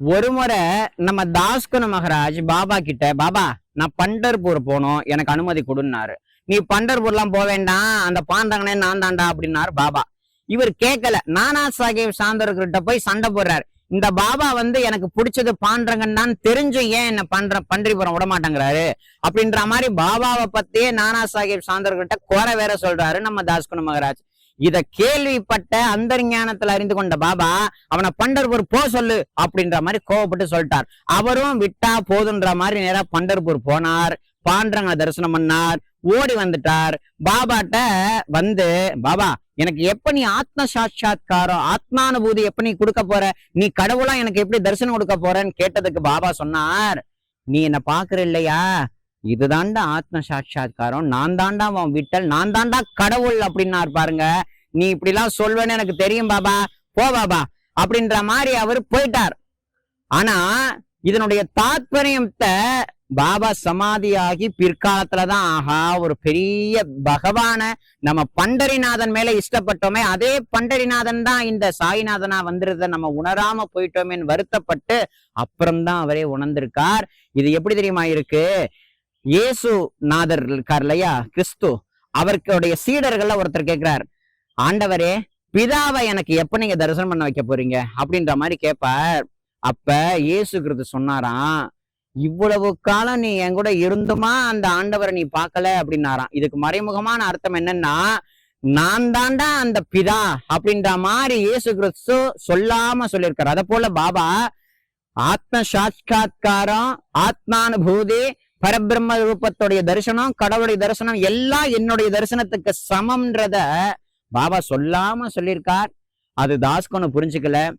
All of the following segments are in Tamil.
ஒரு முறை நம்ம தாஸ்கன மகராஜ் பாபா கிட்ட பாபா நான் பண்டர்பூர் போனோம் எனக்கு அனுமதி கொடுன்னாரு. நீ பண்டர்பூர்லாம் போக வேண்டாம் அந்த பாண்டங்கனே நான் தாண்டா அப்படின்னாரு பாபா. இவர் கேட்கல நானா சாஹேப் சாந்தர்கிட்ட போய் சண்டை போடுறாரு. இந்த பாபா வந்து எனக்கு பிடிச்சது பாண்டங்கன்னு தான் தெரிஞ்சும் ஏன் என்ன பண்ற பன்றிபுரம் விட மாட்டேங்கிறாரு அப்படின்ற மாதிரி பாபாவை பத்தியே நானா சாஹேப் சாந்தர்கிட்ட குறை வேற சொல்றாரு நம்ம தாஸ்குன மகராஜ். இத கேள்விப்பட்ட அந்தர்ஞானத்துல அறிந்து கொண்ட பாபா அவனை பண்டர்பூர் போ சொல்லு அப்படின்ற மாதிரி கோவப்பட்டு சொல்லிட்டார். அவரும் விட்டா போதுன்ற மாதிரி நேரா பண்டர்பூர் போனார். பாண்டரங்க தரிசனம் பண்ணார். ஓடி வந்துட்டார். பாபாட்ட வந்து பாபா எனக்கு எப்ப நீ ஆத்ம சாட்சா்காரம் ஆத்மானுபூதி எப்ப நீ கொடுக்க போற? நீ கடவுளா எனக்கு எப்படி தரிசனம் கொடுக்க போறன்னு கேட்டதுக்கு பாபா சொன்னார் நீ என்ன பாக்குற இல்லையா? இதுதாண்டா ஆத்ம சாட்சா்காரம் நான் தாண்டா அவன் விட்டல் நான் தாண்டா கடவுள் அப்படின்னாரு பாருங்க. நீ இப்படிலாம் சொல்வேன்னு எனக்கு தெரியும் பாபா. போ பாபா. அப்படின்ற மாதிரி அவர் போயிட்டார். ஆனா இதனுடைய தாத்பரியத்தை பாபா சமாதியாகி பிற்காலத்துலதான் ஆஹா ஒரு பெரிய பகவான நம்ம பண்டரிநாதன் மேல இஷ்டப்பட்டோமே. அதே பண்டரிநாதன் தான் இந்த சாய்நாதனா வந்துருத நம்ம உணராம போயிட்டோமேன்னு வருத்தப்பட்டு அப்புறம்தான் அவரே உணர்ந்திருக்கார். இது எப்படி தெரியுமா இருக்கு? இயேசு நாதர் இருக்கார் இல்லையா? கிறிஸ்து. அவருடைய சீடர்கள்ல ஒருத்தர் கேட்கிறார் ஆண்டவரே பிதாவை எனக்கு எப்ப நீங்க தரிசனம் பண்ண வைக்க போறீங்க? அப்படின்ற மாதிரி கேட்பார் அப்ப இயேசு கிறிஸ்து சொன்னாராம் இவ்வளவு காலம் நீ என் கூட இருந்துமா? அந்த ஆண்டவரை நீ பார்க்கல? அப்படின்னாராம். இதுக்கு மறைமுகமான அர்த்தம் என்னன்னா நான் தாண்டா அந்த பிதா அப்படின்ற மாதிரி இயேசு கிறிஸ்து சொல்லாம சொல்லியிருக்காரு. அத போல பாபா ஆத்ம சாட்சா்காரம் ஆத்மானுபூதி பரபிரம்ம ரூபத்துடைய தரிசனம் கடவுளுடைய தரிசனம் எல்லாம் என்னுடைய தரிசனத்துக்கு சமம்ன்றத பாபா சொல்லாம சொல்லியிருக்கார். அது தாஸ்கோன்னு புரிஞ்சுக்கல.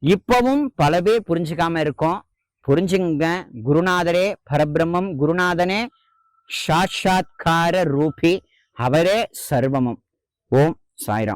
இப்பவும் பல பேர் புரிஞ்சுக்காம இருக்கோம். புரிஞ்சுங்க குருநாதரே பரபிரம்மம் குருநாதனே சாட்சாத்கார ரூபி அவரே சர்வமும். ஓம் சாய்ராம்.